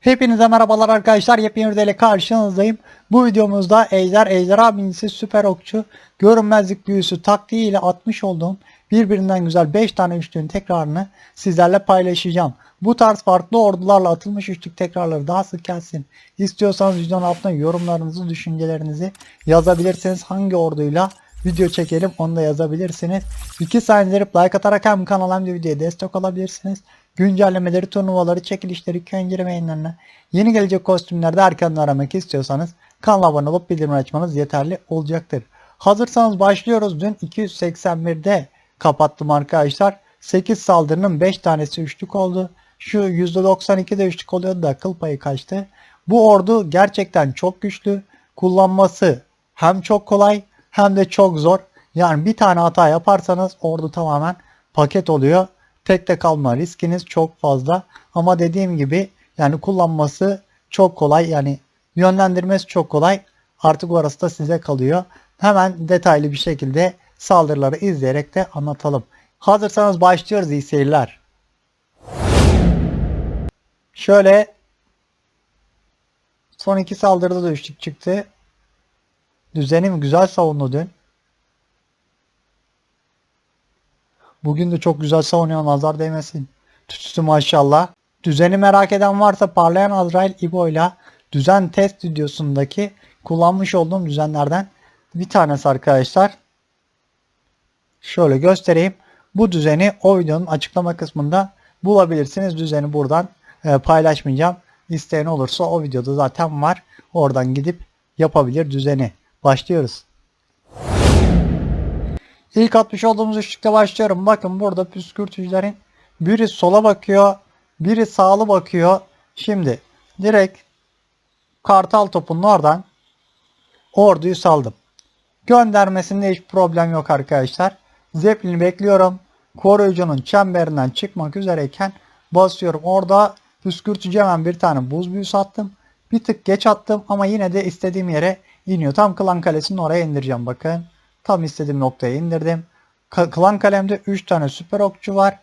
Hepinize merhabalar arkadaşlar. Yepyeni videoyla karşınızdayım. Bu videomuzda Ejder, Ejderha binisi süper okçu görünmezlik büyüsü taktiğiyle atmış olduğum birbirinden güzel 5 tane üçlüğün tekrarını sizlerle paylaşacağım. Bu tarz farklı ordularla atılmış üçlük tekrarları daha sık gelsin. İstiyorsanız videonun altına yorumlarınızı, düşüncelerinizi yazabilirsiniz. Hangi orduyla video çekelim onu da yazabilirsiniz. İki saniye verip like atarak hem kanala hem de videoya destek olabilirsiniz. Güncellemeleri, turnuvaları, çekilişleri, köy indirme yayınlarına, yeni gelecek kostümlerde erkenden aramak istiyorsanız kanala abone olup bildirim açmanız yeterli olacaktır. Hazırsanız başlıyoruz. Dün 281'de kapattım arkadaşlar. 8 saldırının 5 tanesi üçlük oldu. Şu %92'de üçlük oluyordu da kıl payı kaçtı. Bu ordu gerçekten çok güçlü. Kullanması hem çok kolay hem de çok zor. Yani bir tane hata yaparsanız ordu tamamen paket oluyor. Tekte kalma riskiniz çok fazla. Ama dediğim gibi yani kullanması çok kolay. Yani yönlendirmesi çok kolay. Artık orası da size kalıyor. Hemen detaylı bir şekilde saldırıları izleyerek de anlatalım. Hazırsanız başlıyoruz iyi seyirler. Şöyle son iki saldırıda da üçlük çıktı. Düzenim güzel savundu dün. Bugün de çok güzel savunuyor nazar değmesin. Tütsü maşallah. Düzeni merak eden varsa parlayan Azrail İbo ile düzen test videosundaki kullanmış olduğum düzenlerden bir tanesi arkadaşlar. Şöyle göstereyim. Bu düzeni o videonun açıklama kısmında bulabilirsiniz. Düzeni buradan e, paylaşmayacağım. İsteyen olursa o videoda zaten var. Oradan gidip yapabilir düzeni. Başlıyoruz. İlk atmış olduğumuz üçlükte başlıyorum. Bakın burada püskürtücülerin biri sola bakıyor, biri sağlı bakıyor. Şimdi direkt kartal topunun oradan orduyu saldım. Göndermesinde hiç problem yok arkadaşlar. Zeppelin'i bekliyorum. Koruyucunun çemberinden çıkmak üzereyken basıyorum. Orada püskürtücü hemen bir tane buz büyüsü attım. Bir tık geç attım ama yine de istediğim yere iniyor. Tam klan kalesinin oraya indireceğim bakın. Tam istediğim noktaya indirdim. Klan kalemde 3 tane süper okçu var.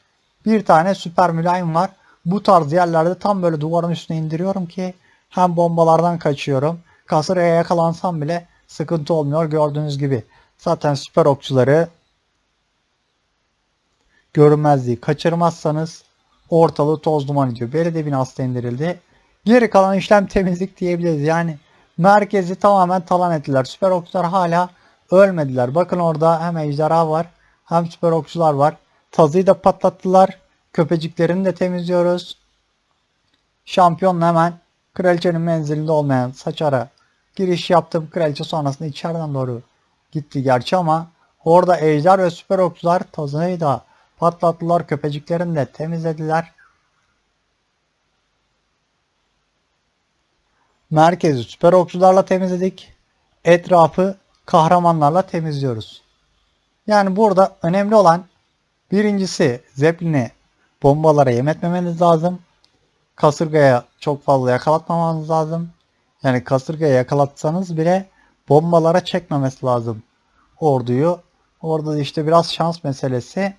Bir tane süper mülayim var. Bu tarz yerlerde tam böyle duvarın üstüne indiriyorum ki hem bombalardan kaçıyorum. Kasırgaya yakalansam bile sıkıntı olmuyor gördüğünüz gibi. Zaten süper okçuları görünmezliği kaçırmazsanız ortalığı toz duman ediyor. Belediye binası indirildi. Geri kalan işlem temizlik diyebiliriz. Yani merkezi tamamen talan ettiler. Süper okçular hala ölmediler. Bakın orada hem ejderha var hem süper okçular var. Tazıyı da patlattılar. Köpeciklerini de temizliyoruz. Şampiyon hemen kraliçenin menzilinde olmayan saçara giriş yaptım. Kraliçe sonrasında içeriden doğru gitti gerçi ama orada ejder ve süper okçular tazıyı da patlattılar. Köpeciklerini de temizlediler. Merkezi süper okçularla temizledik. Etrafı kahramanlarla temizliyoruz. Yani burada önemli olan birincisi Zeppelin'i bombalara yem etmemeniz lazım. Kasırgaya çok fazla yakalatmamanız lazım. Yani kasırgaya yakalatsanız bile bombalara çekmemesi lazım orduyu. Orada da işte biraz şans meselesi.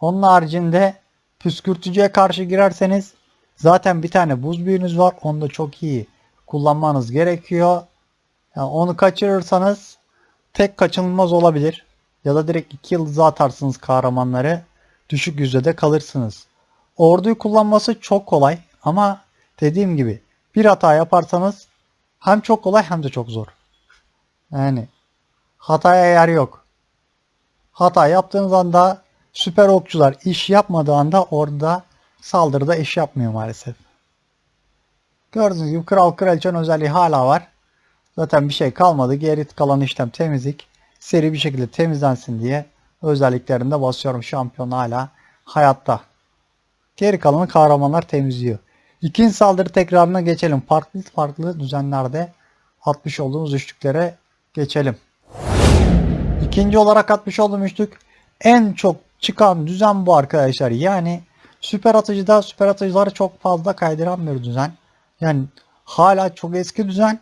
Onun haricinde püskürtücüye karşı girerseniz zaten bir tane buz büyünüz var. Onu da çok iyi kullanmanız gerekiyor. Yani onu kaçırırsanız tek kaçınılmaz olabilir. Ya da direkt iki yıldızı atarsınız kahramanları. Düşük yüzdede kalırsınız. Orduyu kullanması çok kolay ama dediğim gibi bir hata yaparsanız hem çok kolay hem de çok zor. Yani hataya yer yok. Hata yaptığınız anda süper okçular iş yapmadığı anda orada saldırıda iş yapmıyor maalesef. Gördüğünüz gibi kral kraliçenin özelliği hala var. Zaten bir şey kalmadı. Geri kalan işlem temizlik. Seri bir şekilde temizlensin diye özelliklerinde basıyorum. Şampiyon hala hayatta. Geri kalanı kahramanlar temizliyor. İkinci saldırı tekrarına geçelim. Farklı farklı düzenlerde atmış olduğumuz üçlüklere geçelim. İkinci olarak atmış olduğum üçlük en çok çıkan düzen bu arkadaşlar. Yani süper atıcıda süper atıcıları çok fazla kaydıran bir düzen. Yani hala çok eski düzen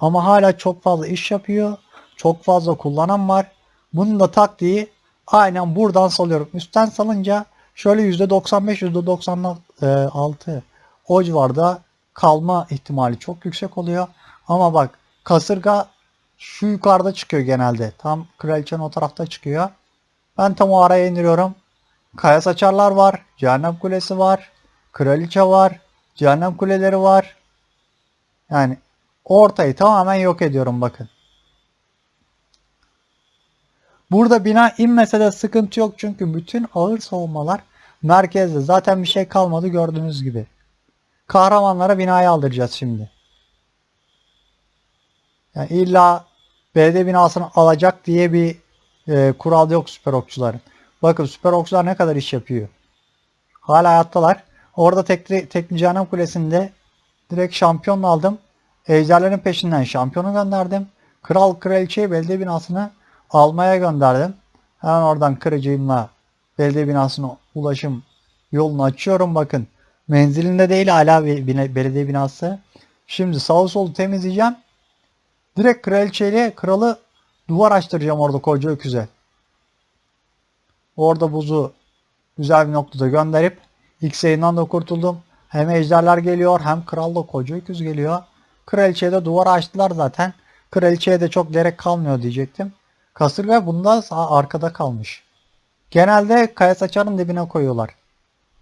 ama hala çok fazla iş yapıyor. Çok fazla kullanan var. Bunun da taktiği aynen buradan salıyorum. Üstten salınca şöyle %95 %96 o civarda kalma ihtimali çok yüksek oluyor. Ama bak kasırga şu yukarıda çıkıyor genelde. Tam kraliçenin o tarafta çıkıyor. Ben tam o araya indiriyorum. Kaya saçarlar var. Cehennem kulesi var. Kraliçe var. Cehennem kuleleri var. Yani ortayı tamamen yok ediyorum bakın. Burada bina inmese de sıkıntı yok çünkü bütün ağır savunmalar merkezde. Zaten bir şey kalmadı gördüğünüz gibi. Kahramanlara binayı aldıracağız şimdi. Yani illa belediye binasını alacak diye bir e, kural yok süper okçuların. Bakın süper okçular ne kadar iş yapıyor. Hala hayattalar. Orada tekli, tekli Cehennem Kulesi'nde direkt şampiyonla aldım. Ejderlerin peşinden şampiyonu gönderdim. Kral kraliçeyi belediye binasını almaya gönderdim. Hemen oradan kırıcıyımla belediye binasına ulaşım yolunu açıyorum. Bakın menzilinde değil hala belediye binası. Şimdi sağı solu temizleyeceğim. Direkt kraliçeyle kralı duvar açtıracağım orada koca öküze. Orada buzu güzel bir noktada gönderip X yayından da kurtuldum. Hem ejderler geliyor hem kral da koca öküz geliyor. Kraliçeye de duvar açtılar zaten. Kraliçeye de çok gerek kalmıyor diyecektim. Kasırga bunda arkada kalmış. Genelde kaya saçarın dibine koyuyorlar.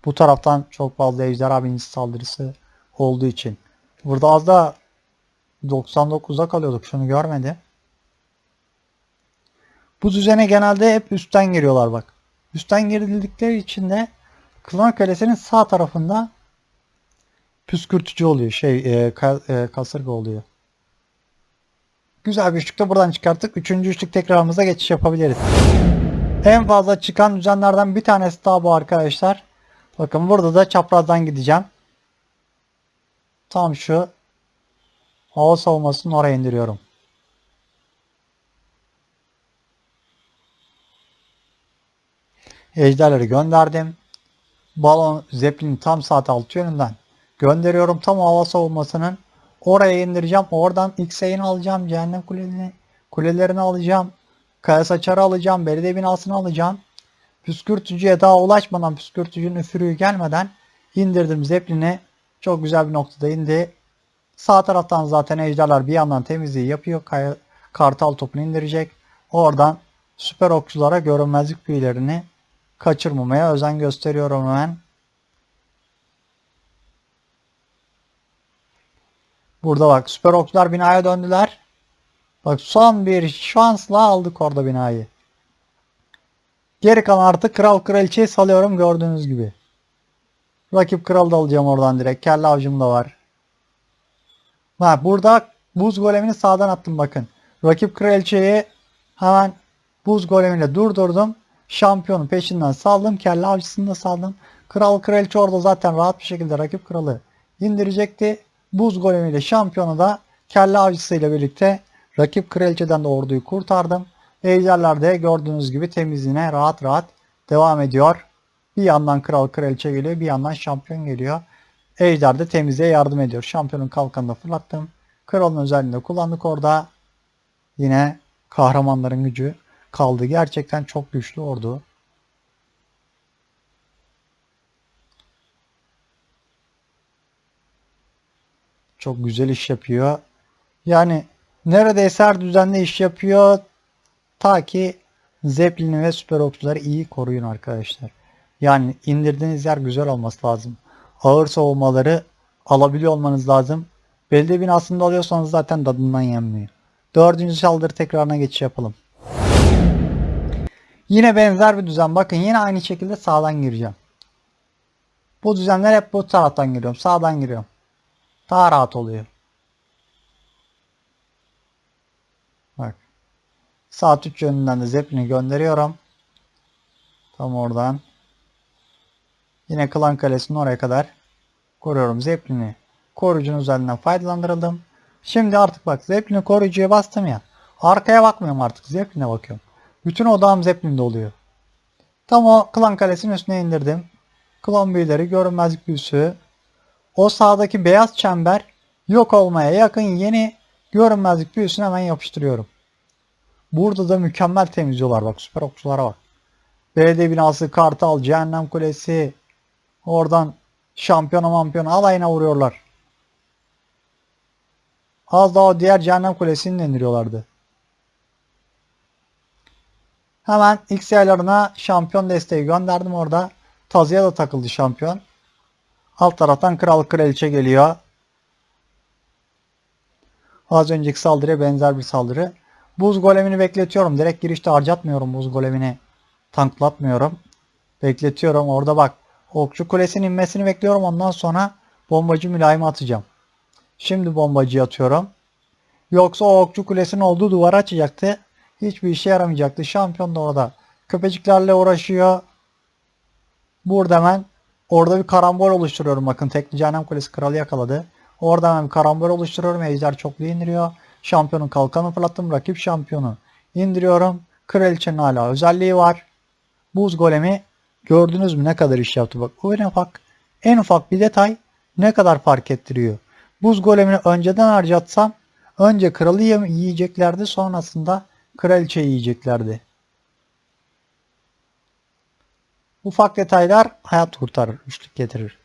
Bu taraftan çok fazla ejderha binicisi saldırısı olduğu için. Burada az da 99'da kalıyorduk. Şunu görmedi. Bu düzene genelde hep üstten giriyorlar bak. Üstten girdikleri için de Klan Kalesi'nin sağ tarafında püskürtücü oluyor. Şey e, ka- e, kasırga oluyor. Güzel bir üçlükte buradan çıkarttık. Üçüncü üçlük tekrarımıza geçiş yapabiliriz. En fazla çıkan düzenlerden bir tanesi daha bu arkadaşlar. Bakın burada da çaprazdan gideceğim. Tam şu hava savunmasını oraya indiriyorum. Ejderleri gönderdim. Balon Zeppelin tam saat altı yönünden gönderiyorum. Tam hava savunmasının oraya indireceğim. Oradan X-Ray'ini alacağım. Cehennem kulelerini, kulelerini alacağım. Kaya saçarı alacağım. Belediye binasını alacağım. Püskürtücüye daha ulaşmadan püskürtücünün üfürüğü gelmeden indirdim Zeppelin'i. Çok güzel bir noktada indi. Sağ taraftan zaten ejderler bir yandan temizliği yapıyor. Kaya, kartal topunu indirecek. Oradan süper okçulara görünmezlik büyülerini kaçırmamaya özen gösteriyorum hemen. Burada bak süper okçular binaya döndüler. Bak son bir şansla aldık orada binayı. Geri kalan artık kral kraliçeyi salıyorum gördüğünüz gibi. Rakip kral da alacağım oradan direkt. Kelle avcım da var. Ha, burada buz golemini sağdan attım bakın. Rakip kraliçeyi hemen buz golemiyle durdurdum. Şampiyonu peşinden saldım. Kelle avcısını da saldım. Kral kraliçe orada zaten rahat bir şekilde rakip kralı indirecekti. Buz golemiyle şampiyonu da kelle avcısıyla birlikte rakip kraliçeden de orduyu kurtardım. Ejderler de gördüğünüz gibi temizliğine rahat rahat devam ediyor. Bir yandan kral kraliçe geliyor bir yandan şampiyon geliyor. Ejder de temizliğe yardım ediyor. Şampiyonun kalkanını fırlattım. Kralın özelliğini kullandık orada. Yine kahramanların gücü kaldı. Gerçekten çok güçlü ordu. Çok güzel iş yapıyor. Yani neredeyse her düzenli iş yapıyor. Ta ki Zeppelin'i ve süper okçuları iyi koruyun arkadaşlar. Yani indirdiğiniz yer güzel olması lazım. Ağır savunmaları alabiliyor olmanız lazım. Belediye binasında alıyorsanız zaten tadından yenmiyor. Dördüncü saldırı tekrarına geçiş yapalım. Yine benzer bir düzen. Bakın yine aynı şekilde sağdan gireceğim. Bu düzenler hep bu taraftan giriyorum. Sağdan giriyorum. Daha rahat oluyor. Bak. Saat 3 yönünden de Zeppelin'i gönderiyorum. Tam oradan. Yine Klan Kalesi'nin oraya kadar koruyorum Zeppelin'i. Koruyucunun üzerinden faydalandırıldım. Şimdi artık bak Zeppelin'i koruyucuya bastım ya. Arkaya bakmıyorum artık. Zeppelin'e bakıyorum. Bütün odağım Zeppelin'de oluyor. Tam o Klan Kalesi'nin üstüne indirdim. Klon büyüleri, görünmezlik büyüsü. O sağdaki beyaz çember yok olmaya yakın yeni görünmezlik büyüsünü hemen yapıştırıyorum. Burada da mükemmel temizliyorlar bak süper okçulara bak. Belediye binası, Kartal, Cehennem Kulesi. Oradan şampiyona mampiyona alayına vuruyorlar. Az daha diğer Cehennem Kulesi'ni indiriyorlardı. Hemen X şampiyon desteği gönderdim orada. Tazıya da takıldı şampiyon. Alt taraftan kral kraliçe geliyor. Az önceki saldırıya benzer bir saldırı. Buz golemini bekletiyorum. Direkt girişte harcatmıyorum buz golemini. Tanklatmıyorum. Bekletiyorum. Orada bak. Okçu kulesinin inmesini bekliyorum. Ondan sonra bombacı mülayimi atacağım. Şimdi bombacıyı atıyorum. Yoksa o okçu kulesinin olduğu duvarı açacaktı. Hiçbir işe yaramayacaktı. Şampiyon da orada. Köpeciklerle uğraşıyor. Burada hemen orada bir karambol oluşturuyorum. Bakın tekli cehennem kulesi kralı yakaladı. Orada hemen bir karambol oluşturuyorum. Ejder çoklu indiriyor. Şampiyonun kalkanı fırlattım. Rakip şampiyonu indiriyorum. Kraliçenin hala özelliği var. Buz golemi gördünüz mü ne kadar iş yaptı bak. En ufak en ufak bir detay ne kadar fark ettiriyor. Buz golemini önceden harcatsam önce kralı yiyeceklerdi sonrasında kraliçe yiyeceklerdi. Ufak detaylar hayat kurtarır, üçlük getirir.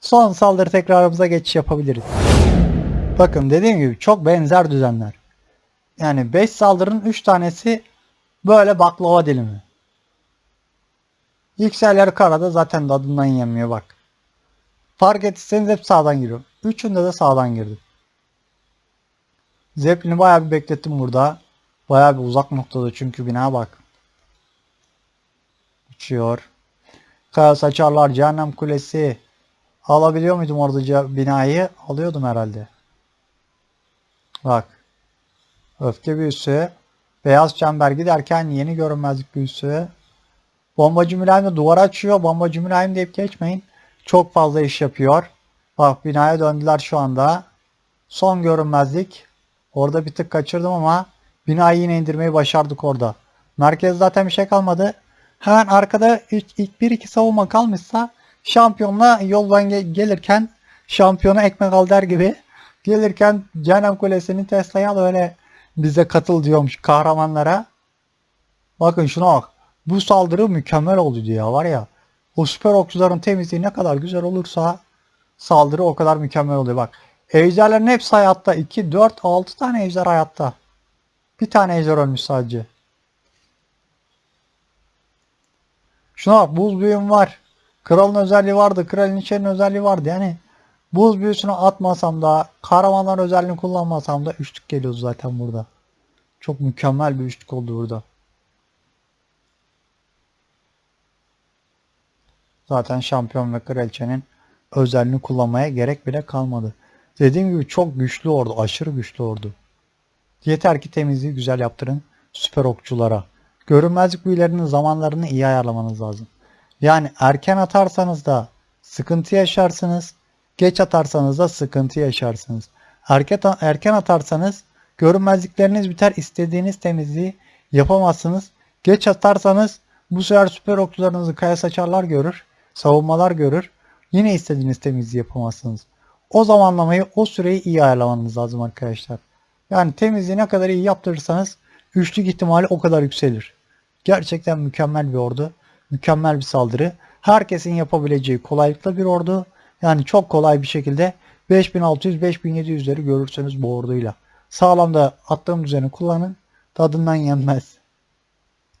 Son saldırı tekrarımıza geçiş yapabiliriz. Bakın dediğim gibi çok benzer düzenler. Yani 5 saldırının 3 tanesi böyle baklava dilimi. Yükseller karada zaten tadından yenmiyor bak. Fark ettiyseniz hep sağdan giriyor. Üçünde de sağdan girdim. Zeppelin'i bayağı bir beklettim burada. Bayağı bir uzak noktada çünkü bina bak. Uçuyor. Kaya saçarlar cehennem kulesi. Alabiliyor muydum orada binayı? Alıyordum herhalde. Bak. Öfke büyüsü. Beyaz çember giderken yeni görünmezlik büyüsü. Bombacı mülayim de duvara açıyor. Bombacı mülayim deyip geçmeyin. Çok fazla iş yapıyor. Bak binaya döndüler şu anda. Son görünmezlik. Orada bir tık kaçırdım ama binayı yine indirmeyi başardık orada. Merkez zaten bir şey kalmadı. Hemen arkada ilk, ilk bir iki savunma kalmışsa şampiyonla yoldan ge- gelirken şampiyona ekmek al der gibi gelirken Cehennem Kulesi'nin Tesla'ya da öyle bize katıl diyormuş kahramanlara. Bakın şuna bak. Bu saldırı mükemmel oldu diyor var ya. O süper okçuların temizliği ne kadar güzel olursa saldırı o kadar mükemmel oluyor. Bak ejderlerin hepsi hayatta. 2, 4, 6 tane ejder hayatta. Bir tane ejder ölmüş sadece. Şuna bak buz büyüm var. Kralın özelliği vardı. Kraliçenin özelliği vardı. Yani buz büyüsünü atmasam da kahramanlar özelliğini kullanmasam da üçlük geliyor zaten burada. Çok mükemmel bir üçlük oldu burada. Zaten şampiyon ve kraliçenin özelliğini kullanmaya gerek bile kalmadı. Dediğim gibi çok güçlü ordu. Aşırı güçlü ordu. Yeter ki temizliği güzel yaptırın süper okçulara. Görünmezlik büyülerinin zamanlarını iyi ayarlamanız lazım. Yani erken atarsanız da sıkıntı yaşarsınız. Geç atarsanız da sıkıntı yaşarsınız. Erken, erken atarsanız görünmezlikleriniz biter. istediğiniz temizliği yapamazsınız. Geç atarsanız bu sefer süper okçularınızı kaya saçarlar görür. Savunmalar görür. Yine istediğiniz temizliği yapamazsınız. O zamanlamayı, o süreyi iyi ayarlamanız lazım arkadaşlar. Yani temizliği ne kadar iyi yaptırırsanız üçlük ihtimali o kadar yükselir. Gerçekten mükemmel bir ordu. Mükemmel bir saldırı. Herkesin yapabileceği kolaylıkla bir ordu. Yani çok kolay bir şekilde 5600-5700'leri görürsünüz bu orduyla. Sağlam da attığım düzeni kullanın. Tadından yenmez.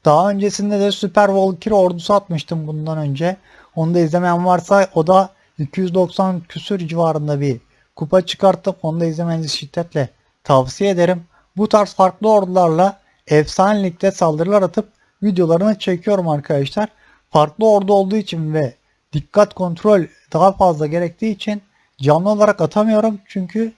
Daha öncesinde de Süper Valkyrie ordusu atmıştım bundan önce. Onu da izlemeyen varsa o da 290 küsür civarında bir kupa çıkarttım. Onu da izlemenizi şiddetle tavsiye ederim. Bu tarz farklı ordularla efsanelikte saldırılar atıp videolarını çekiyorum arkadaşlar. Farklı ordu olduğu için ve dikkat kontrol daha fazla gerektiği için canlı olarak atamıyorum. Çünkü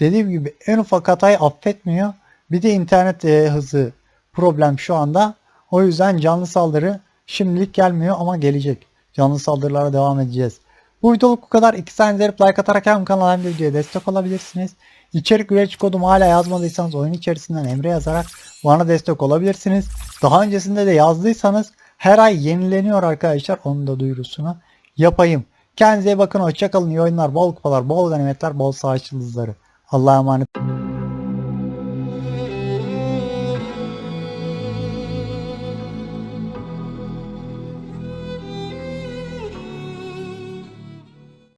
dediğim gibi en ufak hatayı affetmiyor. Bir de internet e, hızı problem şu anda. O yüzden canlı saldırı şimdilik gelmiyor ama gelecek. Canlı saldırılara devam edeceğiz. Bu videoluk bu kadar. İki saniye izleyip like atarak hem kanala hem de videoya destek olabilirsiniz. İçerik üretici kodumu hala yazmadıysanız oyun içerisinden Emre yazarak bana destek olabilirsiniz. Daha öncesinde de yazdıysanız her ay yenileniyor arkadaşlar. Onun da duyurusunu yapayım. Kendinize iyi bakın. Hoşçakalın. İyi oyunlar, bol kupalar, bol ganimetler, bol savaş yıldızları. Allah'a emanet.